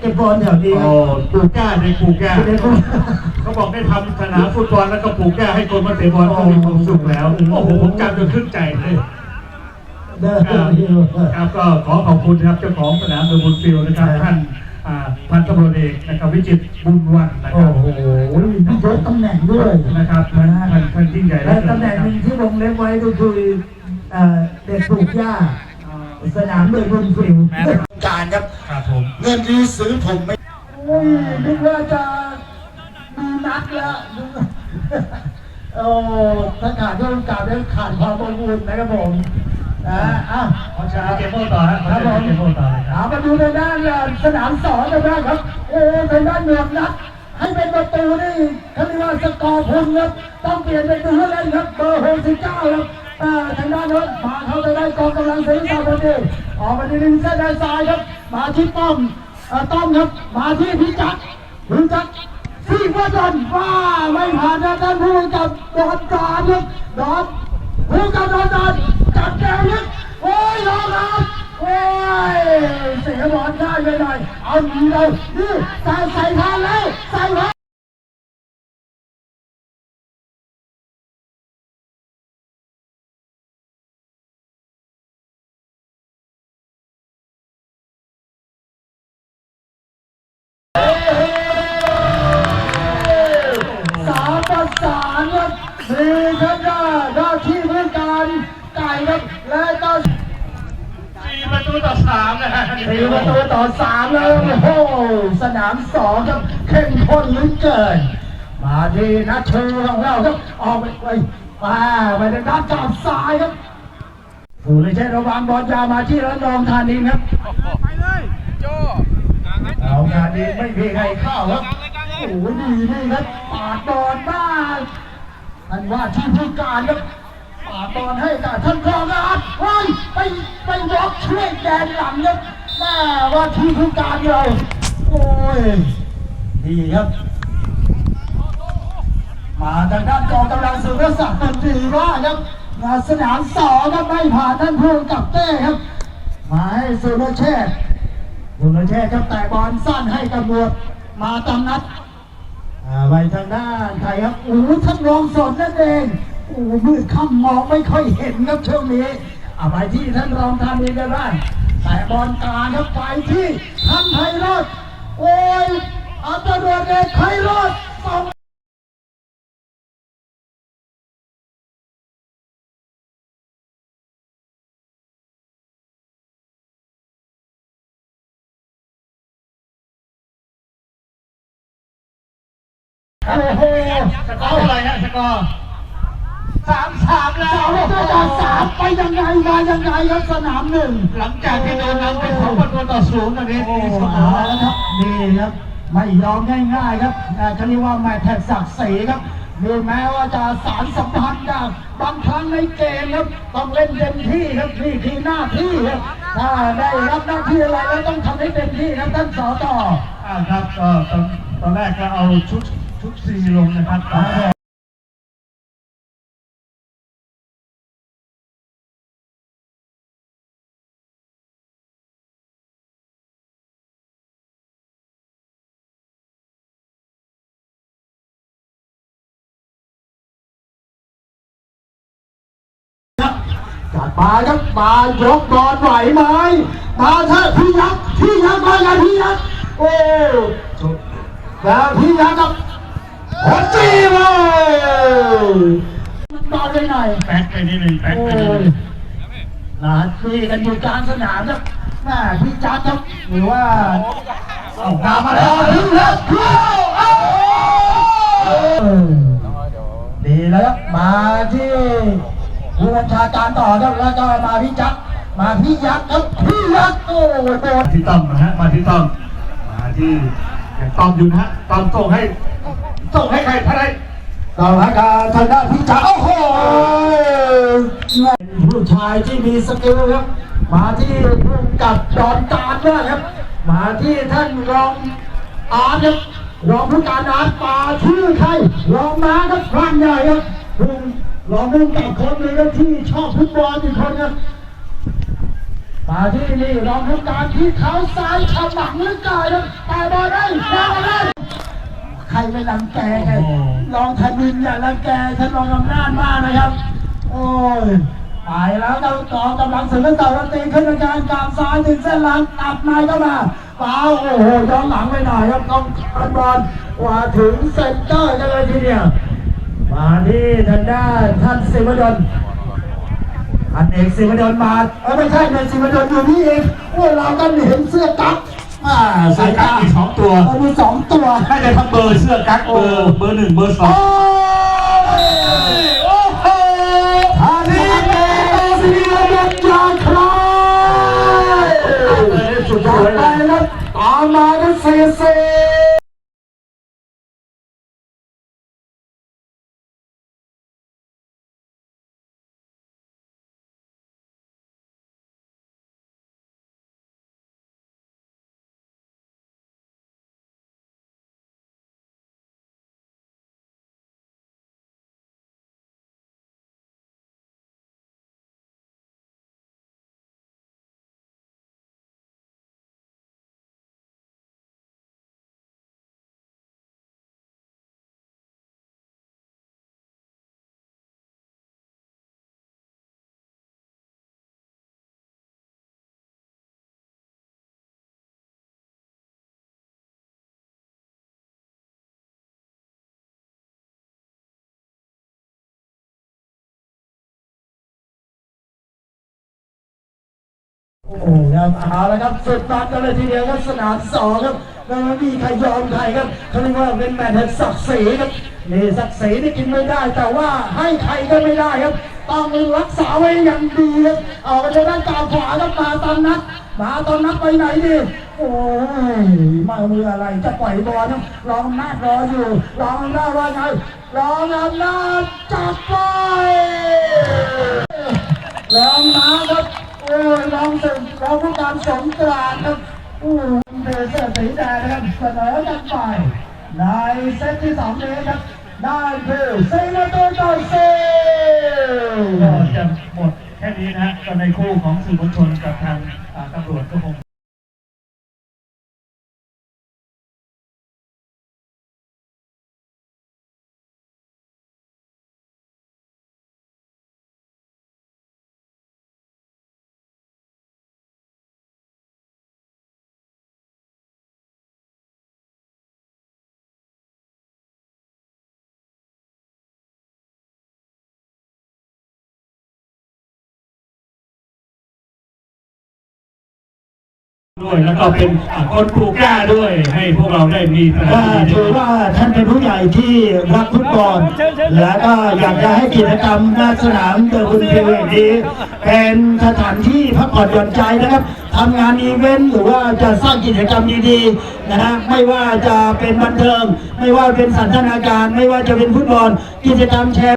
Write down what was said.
เก็บบอลแถวนี้โอ้ ปลูกหญ้าในปลูกหญ้าเขาบอกได้ทำสนามฟุตบอลแล้วก็ปลูกหญ้าให้คนมาเตะบอลก็มีความสุขแล้ว โอ้โห ผมจำจนขึ้นใจเลยเด้อครับครับก็ขอขอบคุณนะครับเจ้าของสนามเดอะบุญฟิลด์นะครับท่านอ่าพันตำรวจเอกนะครับวิจิตรบุญวันนะคโอ้รับโหพี่ยศตำแหน่งด้วยนะครับท่านท่านท่านยิ่งใหญ่และตำแหน่งหนึ่งที่วงเล็บไว้ก็คือเอ่อเด็กปลูกหญ้า สนามเดอะบุญฟิลด์การครับ ครับผม เงินที่ซื้อผมไม่โอ้ยนึกว่าจะมีนัดแล้วโอ้ถ้าขาดเรื่องการเรื่องขาดความอบอุ่นนะครับผมนะอะขอเชิญเกมโมต่อฮะขอครับเชิผญมเกมโมต่อเลยคเอารับมาดูในด้านสนามสองกันบ้างครับ โอ้ในด้านเมืองนัดให้เป็นประตูนี่เขาเรียกว่าสกอร์พุ่งครับ ต้องเปลี่ยนเป็นตัวเล่นครับ เบอร์หกสิบเก้าครับอ่า ทางด้านโน้นมาเข้าไปได้กองกำลังเสริมสามประตูออกมาที่ริมเส้นด้านซ้ายครับ มาที่ป้อมต้อมครับมาที่พิจักรพิจักรที่ว่าดอนว่าไม่ผ่านนะท่านผู้กำกับดอนจานครับดอนผู้กำกับการจับแกวยึดโอ้ยรอครับโอ้ยเสียบอลได้ไปหน่อยเอาหนีเลยนี่ใส่ใส่ทานแล้วใส่ไว้ สามประสานครับมีทั้งหน้าหน้าที่ผู้การไก่ครับและก็สี่ประตูต่อสามนะฮะสี่ประตูต่อสามแล้วโอ้โหสนามสองครับเข้มข้นเหลือเกินมาที่นัทเชอร์ของเราครับออกไปไปมาไปทางด้านจับซ้ายครับผู้เลยใช้ระวังบอลยาวมาที่ระนองธานีครับไปเลยโจเอางานนี้ไม่มีใครเข้าครับ โอ้โหดีนี่ครับปาดบอลบ้างท่านว่าที่ผู้การครับปาดบอลให้กับท่านกองอาร์ตเฮ้ยไปไปบล็อกช่วยแดนหลังครับแม่ว่าที่ผู้การเราโอ้ยดีครับ มาทางด้านกองกำลังสุรศักดิ์เป็นดีมาครับมาสนามสองครับไม่ผ่านท่านผู้กับเต้ครับมาให้สุรเชษสุรเชษฐ์ครับแต่บอลสั้นให้กับหมวดมาตามนัด ไปทางด้านไทยครับโอ้ท่านรองสอนนั่นเองโอ้มืดค่ำมองไม่ค่อยเห็นครับช่วงนี้เอาไปที่ท่านรองทานเองกันบ้างแต่บอลกลางครับไปที่ท่านไพโรดโอ้ยอัตโดเอกไพโรดสอง โอ้โหสกอร์เท่าไหร่ฮะสกอร์สามสามแล้วสามต่อสามไปยังไงมายังไงครับสนามหนึ่งหลังจากที่โดนนำไปสองประตูต่อศูนย์นนี้โอ้มีโหสกอร์แล้วครับนี่ครับไม่ยอมง่ายๆครับอ่าเขาเรียกว่าแม่แท็กศักดิ์ศรีครับดูแม้ว่าจะสารสัมพันธ์กันบางครั้งในเกมครับต้องเล่นเต็มที่ครับนี่คือหน้าที่ครับถ้าได้รับหน้าที่อะไรแล้วต้องทำให้เต็มที่ครับท่านสอต่อครับตอนตอนแรกก็เอาชุด ชุดซีลงนะครับตอนแรกจัดมาครับมายกบอลไหวไหมมาเถอะพี่ยักษ์พี่ยักษ์มาไงพี่ยักษ์โอ้แล้วพี่ยักษ์ครับ หัวจีเลยบอลไปหน่อยแป๊กไปนิดหนึ่งแป๊กไปนิดหยนึ่งนาทีกันอยู่กลางสนามครับแม่พี่จักรครับหรือว่าเอาตามมาแล้แล้วถึงแล้วเข้าเอาดีแล้วครับมาที่ผู้บัญชาการต่อครับแล้วก็มาพี่จักรมาพี่ยักษ์ครับพี่ยักษ์โอ้โดนมาที่ต้อมนะฮะมาที่ต้อมมาที่อย่างต้อมอยู่นะฮะต้อมส่งให้ ส่งให้ใครท่านใดต่อมาการทางด้านพี่จักรโอ้โหเป็นผู้ชายที่มีสกิลครับ มาที่ผู้กำกับดอนตาลด้วยครับ มาที่ท่านรองอาร์ตครับรองผู้การอาร์ตป่าชื่อใครรองมาครับพรานใหญ่ครับผู้รองผู้กำกับคนหนึงครับที่ชอบฟุตบอลอีกคนครับมาที่นี่รองผู้การที่เขาซ้ายขมังหรือกายนะแต่บอลได้บอลได้ใค รไปรังแกไงโอ้โหรองธนินอย่ารังแกท่านรองอำนาจมากนะครับ โอ้ยไปแล้วเราต่อกำลังเสริมต่อตีขึ้นในการกางซ้ายถึงเส้นหลังตัดในเข้ามาเปล่าโอ้โหย้อนหลังไปหน่อยครับต้องคันบอลกว่าถึงเซนเตอร์กันเลยทีเดียวมาที่ทางด้านท่านศิวดลอันเอกศิวดลมาเออไม่ใช่ในศิวดลอยู่นี่เองโอ้ยเราก็เห็นเสื้อกั๊ก อ่าเสื้อกั๊กมีสองตัวเออมีสองตัวน่าจะทั้งเบอร์เสื้อกั๊กเบอร์เบอร์หนึ่งเบอร์สอโอ้งยโอ้โหท่านี้เป็นศิวดลยาคลายสุดจัสดวยไปเลยแล้วตามมากันเสียเสี โอ้โหครับเอาละครับสุดมันกันเลยทีเดียวครับสนามสองครับไม่มีใครยอมใครครับเขาเรียกว่าเป็นแมตช์แห่งศักดิ์ศรีครับนี่ศักดิ์ศรีนี่กินไม่ได้ แต่ว่าให้ใครก็ไม่ได้ครับต้องรักษาไว้อย่างดีครับเอาไปด้านกลางขวาครับมาตอนนัดมาตอนนัดไปไหนดิโอ้ยมามืออะไรจะปล่อยบอลครับรองหน้ารออยู่รองหน้าว่าไงรองอำนาจจับไป ลองมาครับ โอ้ยลองสึกล สงกรานต์ครับโอ้เดเซอร์สีแดงนะครับเสนอกันไปในเซตที่สองนี้ครับได้คือซีมาโตต่อซีก็จะหมดแค่นี้นะฮะก็ในคู่ของสื่อมวลชนกับทางตำรวจก็คง ด้วยแล้วก็เป็นอ่าคนปลูกกล้าด้วยให้พวกเราได้มีสนามก็ที่ดีถือว่าท่านเป็นผู้ใหญ่ที่รักฟุตบอลและก็อยากจะให้กิจกรรมหน้าสนามเดอะคุณฟิวอย่างนี้เป็นสถานที่พักผ่อนหย่อนใจนะครับทำงานอีเวนต์หรือว่าจะสร้างกิจกรรมดีๆนะฮะไม่ว่าจะเป็นบันเทิง ไม่ว่าเป็นสันทนาการ ไม่ว่าจะเป็นฟุตบอลกิจกรรมแชร์